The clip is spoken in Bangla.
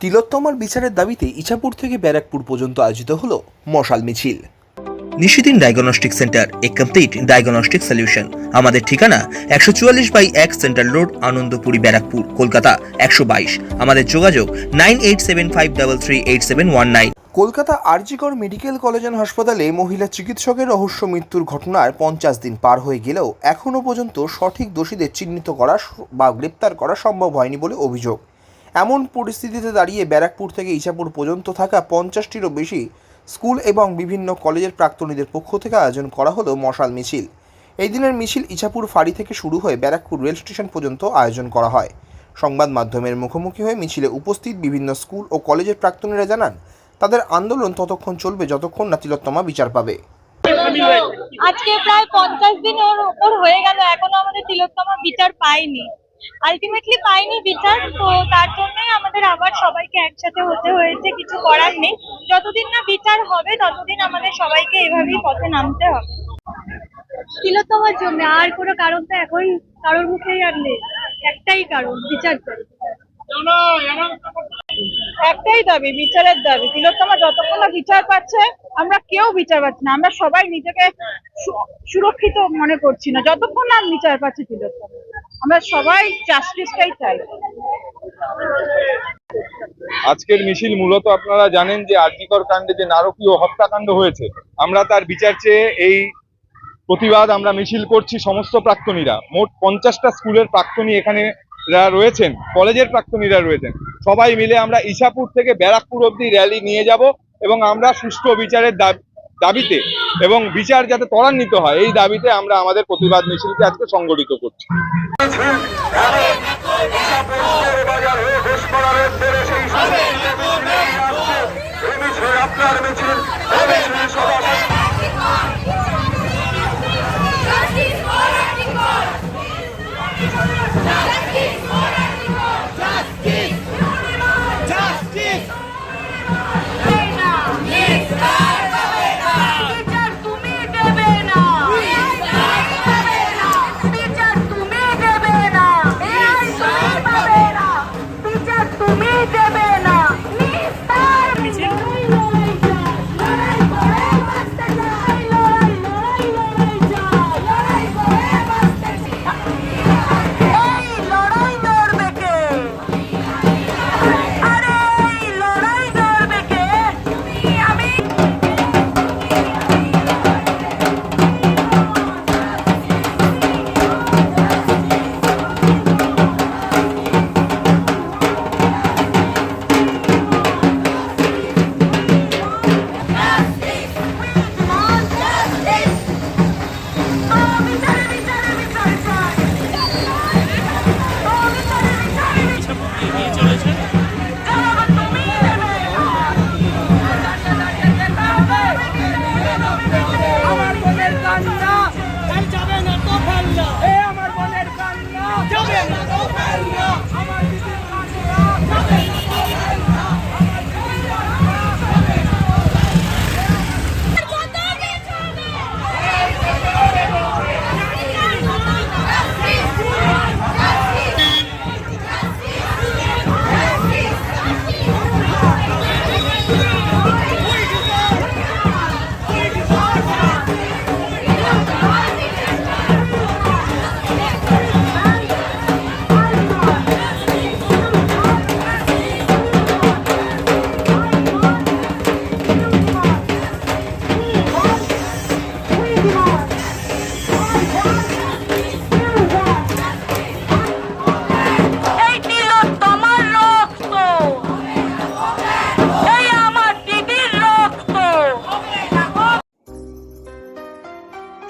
তিলোত্তমার বিচারের দাবিতে ইছাপুর থেকে ব্যারাকপুর পর্যন্ত আয়োজিত হলো মশাল মিছিল। Nishidin diagnostic centre, a complete diagnostic solution. আমাদের ঠিকানা একশো চুয়াল্লিশ বাই এক সেন্ট্রাল রোড, আনন্দপুরি, ব্যারাকপুর, কলকাতা একশো বাইশ। আমাদের যোগাযোগ nine eight seven five double three eight seven one nine. Kolkata R G Kar medical college and হাসপাতালে মহিলা চিকিৎসকের রহস্য মৃত্যুর ঘটনার পঞ্চাশ দিন পার হয়ে গেলেও এখনও পর্যন্ত সঠিক দোষীদের চিহ্নিত করা বা গ্রেপ্তার করা সম্ভব হয়নি বলে অভিযোগ। এমন পরিস্থিতিতে দাঁড়িয়ে ব্যারাকপুর থেকে ইছাপুর পর্যন্ত থাকা পঞ্চাশটিরও বেশি স্কুল এবং বিভিন্ন কলেজের প্রাক্তনীদের পক্ষ থেকে আয়োজন করা হলো মশাল মিছিল। এই দিনের মিছিল ইছাপুর ফাঁড়ি থেকে শুরু হয়ে ব্যারাকপুর রেল স্টেশন পর্যন্ত আয়োজন করা হয়। সংবাদ মাধ্যমের মুখোমুখি হয়ে মিছিলে উপস্থিত বিভিন্ন স্কুল ও কলেজের প্রাক্তনীরা জানান, তাদের আন্দোলন ততক্ষণ চলবে যতক্ষণ না তিলোত্তমা বিচার পাবে। আজকে প্রায় পঞ্চাশ দিন ওর ওপর হয়ে গেল, এখনও আমাদের তিলোত্তমা বিচার পাইনি আলটিমেটলি পাইনি বিচার, তো তার সবাইকে একসাথে হতে হয়েছে কিছু করার নেই। যতদিন না বিচার হবে ততদিন আমাদের সবাইকে এভাবেই পথে নামতে হবে। তিলোত্তমার জন্য আর কোনো কারণ তো এখন কারোর মুখেই আর নেই। একটাই কারণ বিচার চাই। একটাই দাবি বিচারের দাবি। তিলোত্তমা যতক্ষণ না বিচার পাচ্ছে আমরা কেউ বিচার পাচ্ছি না। আমরা সবাই নিজেকে সুরক্ষিত মনে করছি না। যতক্ষণ না বিচার পাচ্ছে তিলোত্তমা। আমরা সবাই জাস্টিসটাই চাই। আজকের মিছিল মূলত আপনারা জানেন যে আর্জিকর কাণ্ডে যে নারকীয় হত্যাকাণ্ড হয়েছে, আমরা তার বিচার চেয়ে এই প্রতিবাদ আমরা মিছিল করছি সমস্ত প্রাক্তনীরা। মোট পঞ্চাশটা স্কুলের প্রাক্তনী এখানে রয়েছেন, কলেজের প্রাক্তনীরা রয়েছেন। সবাই মিলে আমরা ইশাপুর থেকে ব্যারাকপুর অব্দি র্যালি নিয়ে যাব এবং আমরা সুষ্ঠু বিচারের দাব- দাবিতে এবং বিচার যাতে ত্বরান্বিত হয়, এই দাবিতে আমরা আমাদের প্রতিবাদ মিছিলকে আজকে সংগঠিত করছি। Justice